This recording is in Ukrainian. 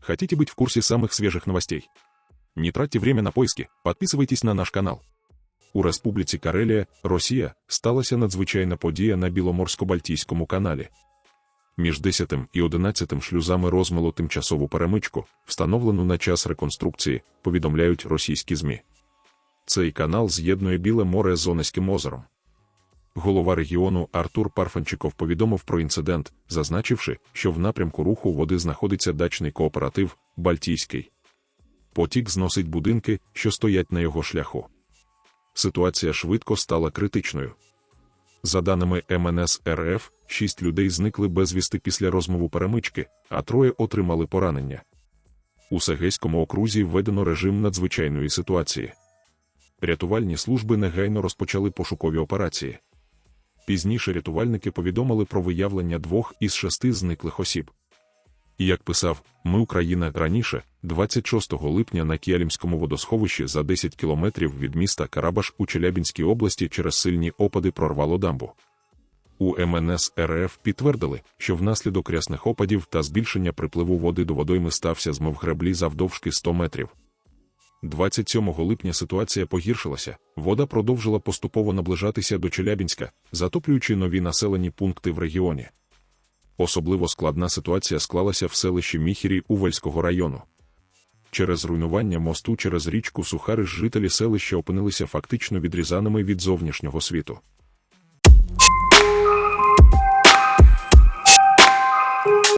Хотите быть в курсе самых свежих новостей? Не тратьте время на поиски, подписывайтесь на наш канал. У Республіці Карелія, Росія, сталася надзвичайна подія на Біломорсько-Бальтійському каналі. Між 10 і 11 шлюзами розмило тимчасову перемичку, встановлену на час реконструкції, повідомляють російські ЗМІ. Цей канал з'єднує Біле море з Онеським озером. Голова регіону Артур Парфанчиков повідомив про інцидент, зазначивши, що в напрямку руху води знаходиться дачний кооператив Бальтійський. Потік зносить будинки, що стоять на його шляху. Ситуація швидко стала критичною. За даними МНС РФ, шість людей зникли безвісти після розмову перемички, а троє отримали поранення. У Сегейському окрузі введено режим надзвичайної ситуації. Рятувальні служби негайно розпочали пошукові операції. Пізніше рятувальники повідомили про виявлення двох із шести зниклих осіб. І як писав Ми Україна раніше, 26 липня на Кіалімському водосховищі за 10 кілометрів від міста Карабаш у Челябінській області через сильні опади прорвало дамбу. У МНС РФ підтвердили, що внаслідок рясних опадів та збільшення припливу води до водойми стався змив греблі завдовжки 100 метрів. 27 липня ситуація погіршилася, вода продовжила поступово наближатися до Челябінська, затоплюючи нові населені пункти в регіоні. Особливо складна ситуація склалася в селищі Міхірі Увальського району. Через руйнування мосту через річку Сухариш жителі селища опинилися фактично відрізаними від зовнішнього світу.